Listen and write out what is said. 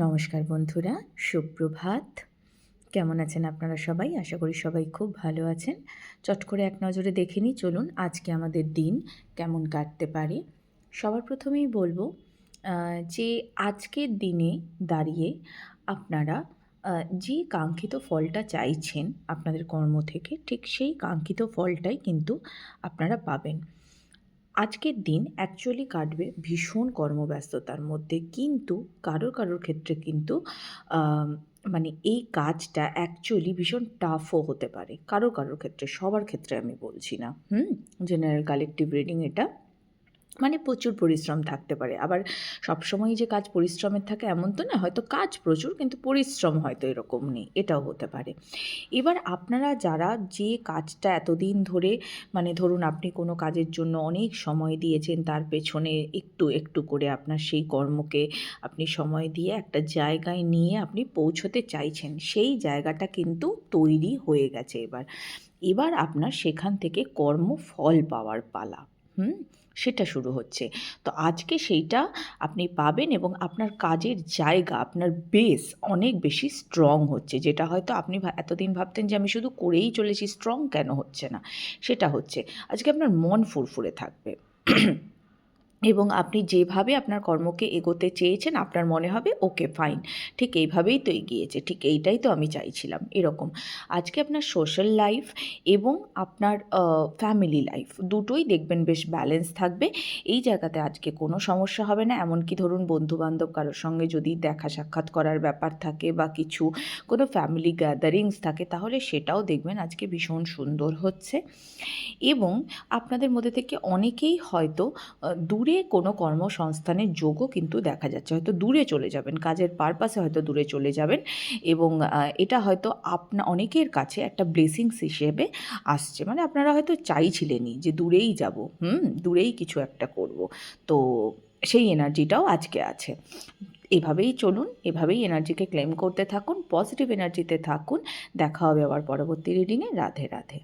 নমস্কার বন্ধুরা, সুপ্রভাত। কেমন আছেন আপনারা সবাই? আশা করি সবাই খুব ভালো আছেন। চট করে এক নজরে দেখে নিই, চলুন আজকে আমাদের দিন কেমন কাটতে পারে। সবার প্রথমেই বলব যে আজকের দিনে দাঁড়িয়ে আপনারা যে কাঙ্ক্ষিত ফলটা চাইছেন আপনাদের কর্ম থেকে, ঠিক সেই কাঙ্ক্ষিত ফলটাই কিন্তু আপনারা পাবেন। আজকের দিন অ্যাকচুয়ালি কাটবে ভীষণ কর্মব্যস্ততার মধ্যে। কিন্তু কারোর কারোর ক্ষেত্রে কিন্তু মানে এই কাজটা অ্যাকচুয়ালি ভীষণ টাফও হতে পারে। কারও কারোর ক্ষেত্রে, সবার ক্ষেত্রে আমি বলছি না। হুম? জেনারেল কালেকটিভ রিডিং এটা মানে প্রচুর পরিশ্রম থাকতে পারে। আবার সবসময় যে কাজ পরিশ্রমের থাকে এমন তো না, হয়তো কাজ প্রচুর কিন্তু পরিশ্রম হয়তো এরকম নেই, এটাও হতে পারে। এবার আপনারা যারা যে কাজটা এতদিন ধরে মানে ধরুন আপনি কোনো কাজের জন্য অনেক সময় দিয়েছেন, তার পেছনে একটু একটু করে আপনার সেই কর্মকে আপনি সময় দিয়ে একটা জায়গায় নিয়ে আপনি পৌঁছতে চাইছেন, সেই জায়গাটা কিন্তু তৈরি হয়ে গেছে এবার। এবার আপনার সেখান থেকে কর্মফল পাওয়ার পালা। হুম, সেটা শুরু হচ্ছে। তো আজকে সেইটা আপনি পাবেন এবং আপনার কাজের জায়গা, আপনার বেস অনেক বেশি স্ট্রং হচ্ছে। যেটা হয়তো আপনি এতদিন ভাবতেন যে আমি শুধু করেই চলেছি স্ট্রং কেন হচ্ছে না? সেটা হচ্ছে, আজকে আপনার মন ফুরফুরে থাকবে। এবং আপনি যেভাবে আপনার কর্মকে এগোতে চেয়েছেন আপনার মনে হবে ওকে ফাইন। ঠিক এইভাবেই তো এগিয়েছে ঠিক এইটাই তো আমি চাইছিলাম এরকম। আজকে আপনার সোশ্যাল লাইফ এবং আপনার ফ্যামিলি লাইফ দুটোই দেখবেন বেশ ব্যালেন্স থাকবে। এই জায়গাতে আজকে কোনো সমস্যা হবে না এমনকি ধরুন বন্ধুবান্ধব কারোর সঙ্গে যদি দেখা সাক্ষাৎ করার ব্যাপার থাকে বা কিছু কোনো ফ্যামিলি গ্যাদারিংস থাকে তাহলে সেটাও দেখবেন আজকে ভীষণ সুন্দর হচ্ছে। এবং আপনাদের মধ্যে থেকে অনেকেই হয়তো আহ, দূরে কোনো কর্মসংস্থানের যোগও কিন্তু দেখা যাচ্ছে। হয়তো দূরে চলে যাবেন, কাজের পারপাসে হয়তো দূরে চলে যাবেন এবং এটা হয়তো আপনা, অনেকের কাছে একটা ব্লেসিংস হিসেবে আসছে। মানে আপনারা হয়তো চাইছিলেনই যে দূরেই যাব, হুম, দূরেই কিছু একটা করব। তো সেই এনার্জিটাও আজকে আছে। এভাবেই চলুন, এভাবেই এনার্জিকে ক্লেম করতে থাকুন পজিটিভ এনার্জিতে থাকুন। দেখা হবে আবার পরবর্তী রিডিংয়ে রাধে রাধে।